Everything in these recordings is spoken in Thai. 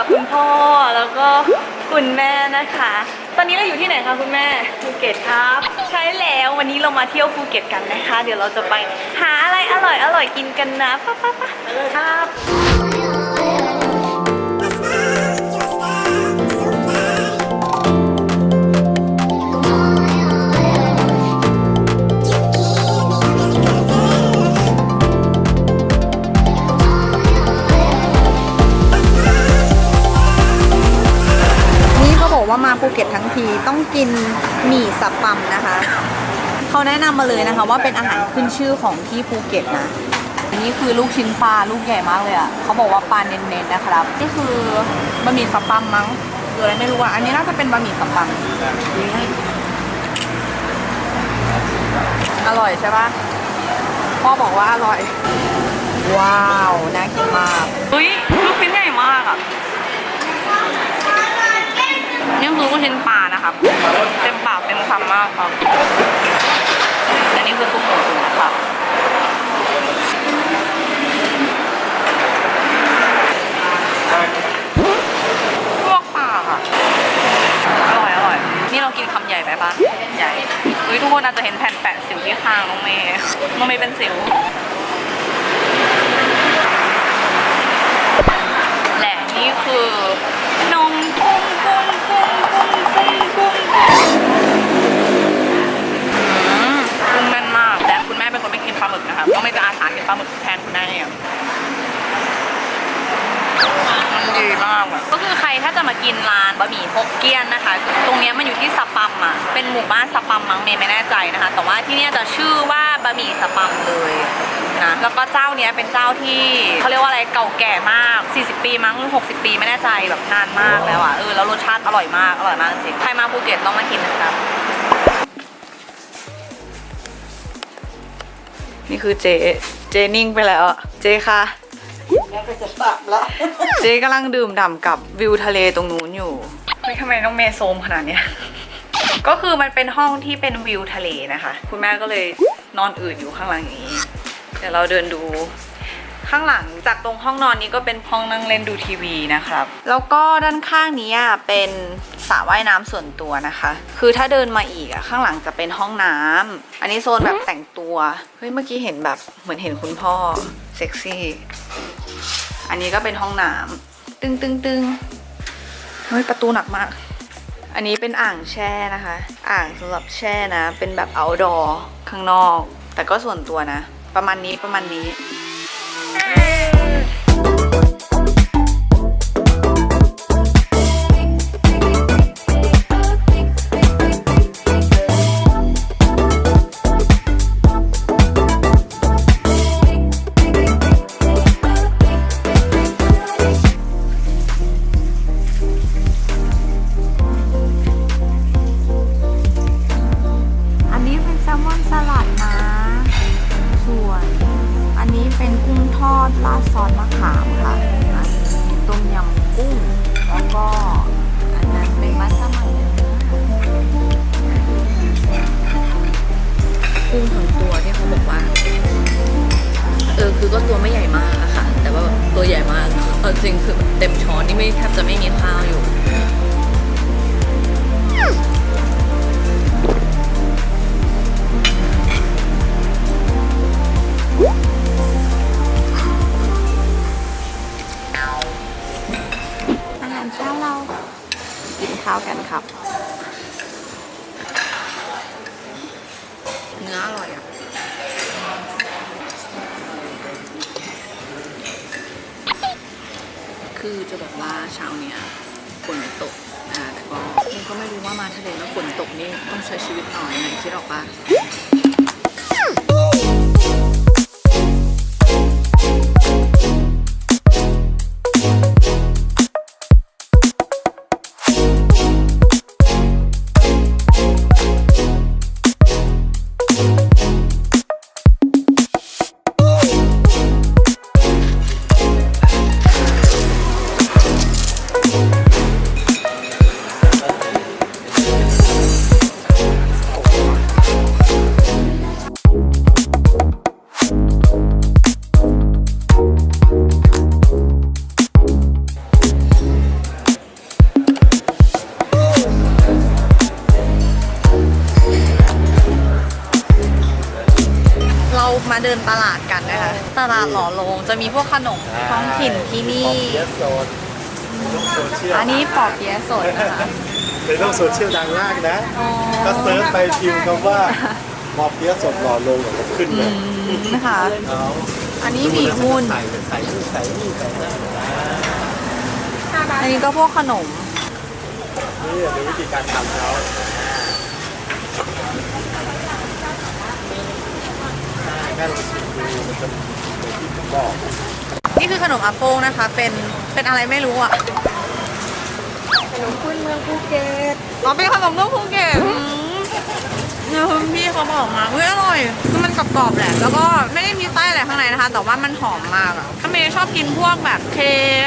กับคุณพ่อแล้วก็คุณแม่นะคะ ตอนนี้เราอยู่ที่ไหนคะคุณแม่ภูเก็ตครับ ใช่แล้ววันนี้เรามาเที่ยวภูเก็ตกันนะคะ เดี๋ยวเราจะไปหาอะไรอร่อยอร่อยกินกันนะป้าป้าป้าไปเลยครับ กินหมี่สับปัมนะคะเขาแนะนำมาเลยนะคะ ว่าเป็นอาหารขึ้นชื่อของที่ภูเก็ตนะอันนี้คือลูกชิ้นปลาลูกใหญ่มากเลยอะเขาบอกว่าปลาเน้นๆนะครับนี่คือบะหมี่สับปัมมั้งหรืออะไรไม่รู้อะอันนี้น่าจะเป็นบะหมี่สับปัมอร่อยใช่ปะพ่อบอกว่าอร่อย ว้าวน่ากินมากเฮ้ยลูกชิ้นใหญ่มากอะนี่คือลูกชิ้นปลา นะครับ เต็มปากเต็มคำมากครับและนี่คือซุปหมูตุ๋นนะครับลวกปลาค่ะ อร่อย อร่อย นี่เรากินคำใหญ่ไปปะใหญ่เฮ้ยทุกคนอาจจะเห็นแผ่นแปะสิวที่คางน้องเมย์น้องเมย์เป็นสิวและนี่คือนมกุ้งกุ้งกุ้งกุ้งกุ้ง กุ้งแน่นมากและคุณแม่เป็นคนไม่กินปลาหมึกนะครับต้องไม่จะอาสากินปลาหมึกแทนคุณแม่เองมันดีมากอะก็คือใครถ้าจะมากินร้านบะหมี่ฮกเกี้ยนนะคะ ตรงเนี้ยมันอยู่ที่สปัมอะ เป็นหมู่บ้านสปัมมั้งเมย์ไม่แน่ใจนะคะ แต่ว่าที่เนี่ยจะชื่อว่าบะหมี่สปัมเลย นะ แล้วก็เจ้าเนี้ยเป็นเจ้าที่เขาเรียกว่าอะไรเก่าแก่มาก 40 ปีมั้ง 60 ปีไม่แน่ใจแบบนานมากแล้วอะ เออแล้วรสชาติอร่อยมากอร่อยมากจริงใครมาภูเก็ตต้องมากินนะครับ นี่คือเจ เจนิ่งไปแล้วอะเจค่ะแม่ก็จะตับแล้ว เจ๊กำลังดื่มด่ำกับวิวทะเลตรงนู้นอยู่เฮ้ยทำไมต้องเมโซมขนาดเนี้ยก็คือมันเป็นห้องที่เป็นวิวทะเลนะคะ คุณแม่ก็เลยนอนอื่นอยู่ข้างหลังอย่างนี้ เดี๋ยวเราเดินดูข้างหลังจากตรงห้องนอนนี้ก็เป็นห้องนั่งเล่นดูทีวีนะครับ แล้วก็ด้านข้างนี้อะเป็นสระว่ายน้ำส่วนตัวนะคะ คือถ้าเดินมาอีกอะข้างหลังจะเป็นห้องน้ำอันนี้โซนแบบแต่งตัวเฮ้ยเมื่อกี้เห็นแบบเหมือนเห็นคุณพ่อเซ็กซี่ อันนี้ก็เป็นห้องน้ำตึงตึงตึงเฮ้ยประตูหนักมาก อันนี้เป็นอ่างแช่นะคะ อ่างสำหรับแช่นะ เป็นแบบ outdoor ข้างนอก แต่ก็ส่วนตัวนะ ประมาณนี้ประมาณนี้ ซอสมะขาม คือจะบอกว่าเช้าเนี้ยฝนตกอ่าแต่ก็มันก็ไม่รู้ว่ามาทะเลแล้วฝนตกนี่ต้องใช้ชีวิตต่อยังไงคิดออกปะ ดินตลาดกันนะคะ ตลาดหล่อลงจะมีพวกขนมท้องถิ่นที่นี่เยสโซนโลกโซเชียลอันนี้ปอเปี๊ยะสดนะคะในโลกโซเชียลดังมากนะอ๋อก็เซิร์ชไปพิมพ์คำว่าปอเปี๊ยะสดหล่อลงเดี๋ยวก็ขึ้นอืเลยมนะคะเอาอันนี้หมี่หุ้นใส่ใส่นี่ใส่นี่ใส่นั่นนะอันนี้ก็พวกขนม นี่ดูวิธีการทำเขาใช่แม่ลอ งชิมดูมันจะเหมือนที่ผมบอกนี่คือขนมอาโป้งนะคะ เป็นเป็นอะไรไม่รู้อะขนมพื้นเมืองภูเก็ตอ๋อเป็นขนมเบื้องภูเก็ตอืมเนี่ยคุณพี่เขาบอกมาเฮ้ยอร่อยคือมันกรอบๆแหละ แล้วก็ไม่ได้มีไส้อะไรข้างในนะคะ แต่ว่ามันหอมมากอะถ้าเมย์ชอบกินพวกแบบเค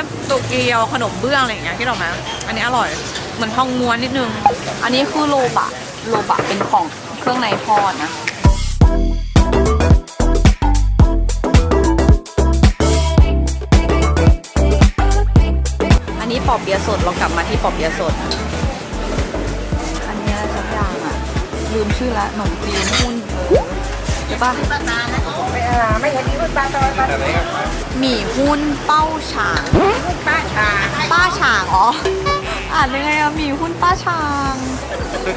ฟโตเกียวขนมเบื้องอะไรอย่างเงี้ยที่เราไหมอันนี้อร่อย เหมือนทองม้วนนิดนึง อันนี้คือโลบะ โลบะเป็นของเครื่องในทอดนะ อันนี้ปอเปี๊ยะสดเรากลับมาที่ปอเปี๊ยะสด อันเนี้ยสักอย่างอะ ลืมชื่อละขนมจีนหุ้นเออใช่ปะไม่อ่าไม่เห็นมีคุณป้าตอนป้าหมี่หุ้นเป้าฉางป้าชาป้าฉางอ๋ออ่านยังไงอะหมี่หุ้นป้าฉาง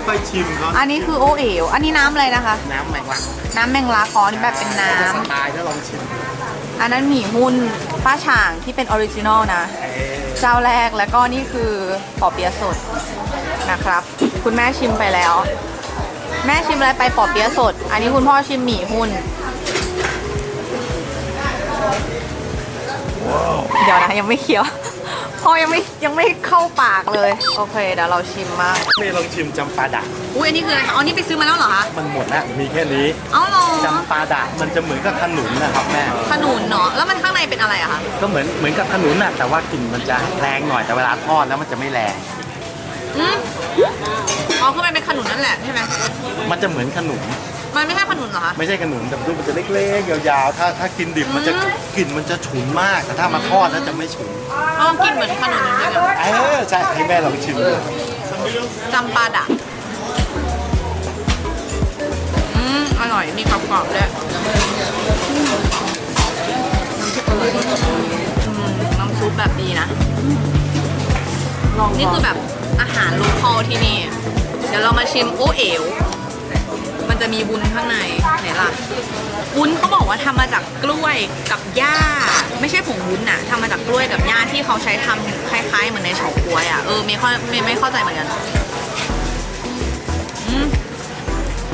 ค่อยๆชิมเขาอันนี้คือโอเอ๋วอันนี้น้ำอะไรนะคะ น้ำแมงลักน้ำแมงลักอ๋อนี่แบบเป็นน้สไตล์ถ้าลองชิมดูำอันนั้นหมี่หุ้นป้าฉางที่เป็นออริจินอลนะ เอ๊ะ เจ้าแรกแล้วก็นี่คือปอเปี๊ยะสดนะครับ คุณแม่ชิมไปแล้ว แม่ชิมอะไรไปปอเปี๊ยะสด อันนี้คุณพ่อชิมหมี่หุ้น เดี๋ยวนะยังไม่เคี้ยว พ่อยังไม่ยังไม่เข้าปากเลย โอเคเดี๋ยวเราชิมมากเมย์ลองชิมจำปาดะอุ้ยอันนี้คืออะไรคะอ๋อนี่ไปซื้อมาแล้วเหรอคะมันหมดแล้วมีแค่นี้เอ้าเหรอจำปาดะมันจะเหมือนกับขนุนนะครับแม่ขนุนเนาะแล้วมันข้างในเป็นอะไรอะคะก็เหมือนเหมือนกับขนุนน่ะแต่ว่ากลิ่นมันจะแรงหน่อยแต่เวลาทอดแล้วมันจะไม่แรงอืมอ๋อคือมันเป็นขนุนนั่นแหละใช่ไหมมันจะเหมือนขนุน มันไม่ใช่ขนุนเหรอคะ ไม่ใช่ขนุนแต่รูปมันจะเล็กๆ ยาวๆ ถ้าถ้ากินดิบมันจะอืมกลิ่นมันจะฉุนมาก แต่ถ้ามาทอดแล้วจะไม่ฉุนอ๋อกินเหมือนขนุนจริงๆอะเออใช่ให้แม่ลองชิมดูจำปาดะอืมอร่อย มีกรอบๆด้วยอืมน้ำซุปแบบดีนะ นี่คือแบบอาหารโลคอลที่นี่ เดี๋ยวเรามาชิมโอเอ๋ว มันจะมีวุ้นข้างในไหนล่ะวุ้นเขาบอกว่าทำมาจากกล้วยกับหญ้า ไม่ใช่ผงวุ้นน่ะทำมาจากกล้วยกับหญ้าที่เขาใช้ทำคล้ายๆเหมือนในเฉาก๊วยอะเออไม่ค่อยไม่ไม่เข้าใจเหมือนกันอืม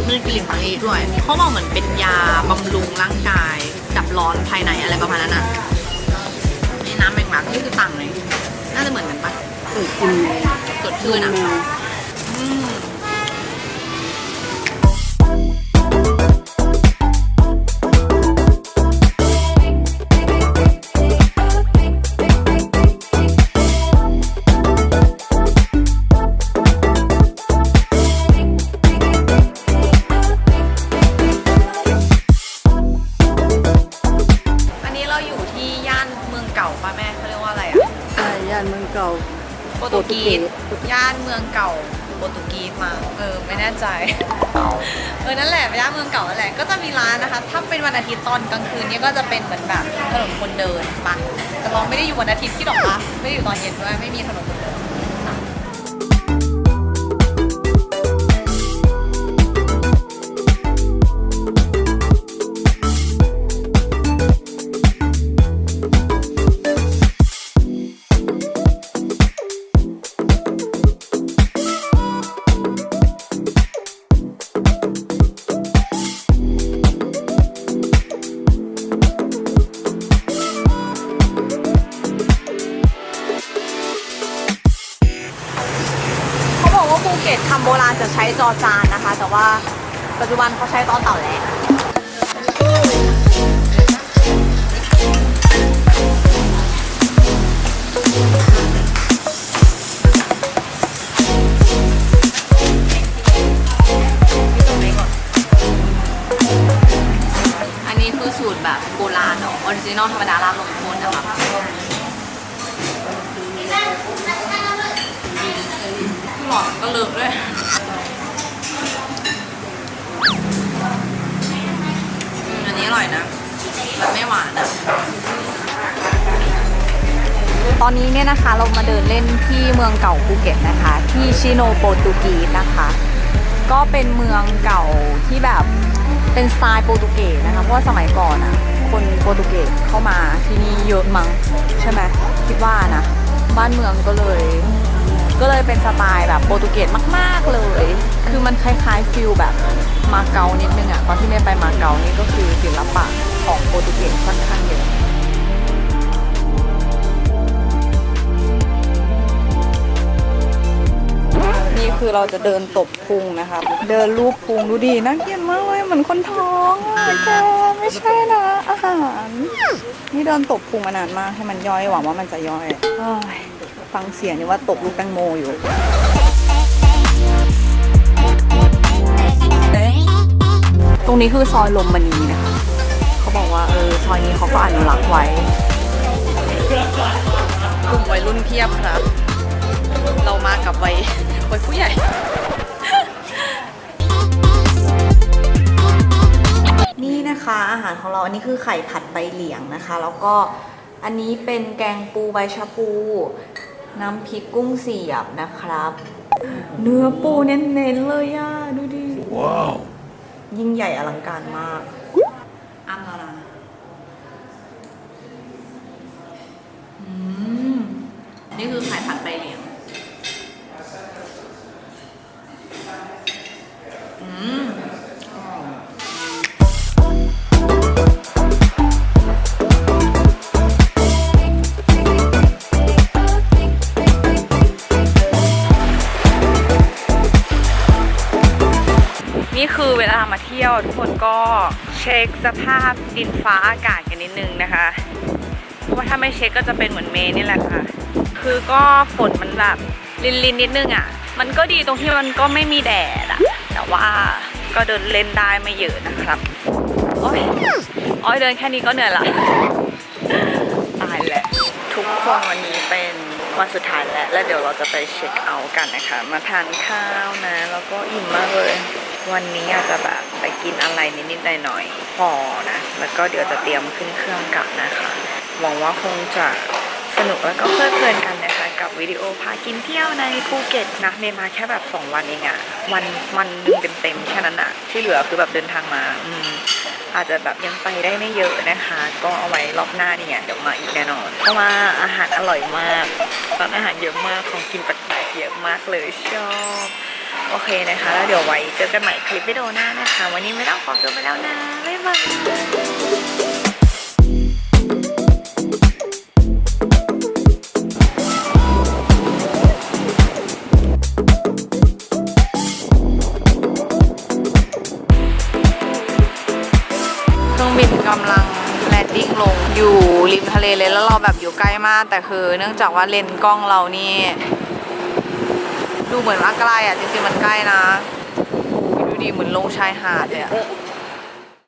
มีกลิ่นของอีด้วยเขาบอกเหมือนเป็นยาบำรุงร่างกาย ดับร้อนภายในอะไรประมาณนั้นอะนี่น้ำแมงลักนี่คือต่างเลยน่าจะเหมือนกันปะสดชื่นอะ ถนนคนเดินปะแต่เราไม่ได้อยู่วันอาทิตย์ที่หรอกปะไม่ได้อยู่ตอนเย็นด้วยไม่มีถนนคนเดิน จะใช้จอจานนะคะ แต่ว่าปัจจุบันเขาใช้ต่อเต่าแล้วอันนี้คือสูตรแบบโบราณเนาะออริจินอลธรรมดาราดลงโทษนะคะ ตอนนี้เนี่ยนะคะเรามาเดินเล่นที่เมืองเก่าภูเก็ตนะคะ ที่ชิโนโปรตุกีสนะคะ ก็เป็นเมืองเก่าที่แบบเป็นสไตล์โปรตุเกสนะคะ เพราะว่าสมัยก่อนอะคนโปรตุเกสเข้ามาที่นี่เยอะมั้งใช่ไหมคิดว่านะบ้านเมืองก็เลย ก็เลยเป็นสไตล์แบบโปรตุเกสมาก ๆเลย คือมันคล้ายๆฟิลแบบมาเก๊านิดนึงอะตอนที่เมย์ไปมาเก๊านี่ก็คือศิลปะของโปรตุเกสค่อนข้างเยอะ นี่คือเราจะเดินตบพุงนะคะเดินรูปพุงดูดีน่าเกลียดมากเลยเหมือนคนท้องอะแกไม่ใช่นะอาหารนี่เดินตบพุงมานานมากให้มันย่อยหวังว่ามันจะย่อยเอ้ยฟังเสียงนี่ว่าตบลูกแตงโมอยู่ตรงนี้คือซอยลมมณีนะคะเขาบอกว่าเออซอยนี้เขาก็อนุรักษ์ไว้กลุ่มวัยรุ่นเพียบครับ เรามากับวัย วัยผู้ใหญ่ นี่นะคะอาหารของเราอันนี้คือไข่ผัดใบเหลียงนะคะ แล้วก็อันนี้เป็นแกงปูใบชะพู น้ำพริกกุ้งเสียบนะครับ เนื้อปูเน้นๆเลยอะ ดูดิ ว้าว ยิ่งใหญ่อลังการมากอ้ำแล้วนะอืมนี่คือไข่ผัดใบเหลียง ที่ยวทุกคนก็เช็คสภาพดินฟ้าอากาศกันนิดนึงนะคะ เพราะว่าถ้าไม่เช็คก็จะเป็นเหมือนเมย์นี่แหละค่ะ คือก็ฝนมันแบบลินลินๆนิดนึงอะ มันก็ดีตรงที่มันก็ไม่มีแดดอะ แต่ว่าก็เดินเล่นได้ไม่เยอะนะครับ โอ้ยโอ้ยเดินแค่นี้ก็เหนื่อยละตายแหละ ทุกคนวันนี้เป็นวันสุดท้ายแล้ว แล้วเดี๋ยวเราจะไปเช็คเอาท์กันนะคะ มาทานข้าวนะ แล้วก็อิ่มมากเลย วันนี้อาจจะแบบ ไปกินอะไรนิดๆหน่อยๆพอนะ แล้วก็เดี๋ยวจะเตรียมขึ้นเครื่องกลับนะคะ หวังว่าคงจะสนุกแล้วก็เพลิดเพลินกันนะคะ กับวิดีโอพากินเที่ยวในภูเก็ตนะเมย์มาแค่แบบ 2 วันเองอะวันวันนึงเต็มๆแค่นั้นอะที่เหลือคือแบบเดินทางมาอืมอาจจะแบบยังไปได้ไม่เยอะนะคะ ก็เอาไว้รอบหน้าเนี่ยเดี๋ยวมาอีกแน่นอน เพราะว่าอาหารอร่อยมากร้านอาหารเยอะมากของกินแปลกๆเยอะมากเลยชอบ โอเคนะคะ แล้วเดี๋ยวไว้เจอกันใหม่คลิปวิดีโอหน้านะคะ วันนี้ไม่ต้องขอตัวไปแล้วนะ บ๊ายบายเครื่องบินกำลังแลนดิ้งลงอยู่ริมทะเลเลยแล้วเราแบบอยู่ใกล้มาก แต่คือเนื่องจากว่าเลนส์กล้องเรานี่ ดูเหมือนว่าใกล้อะจริงๆมันใกล้นะดูดีเหมือนลงชายหาดเลยอะ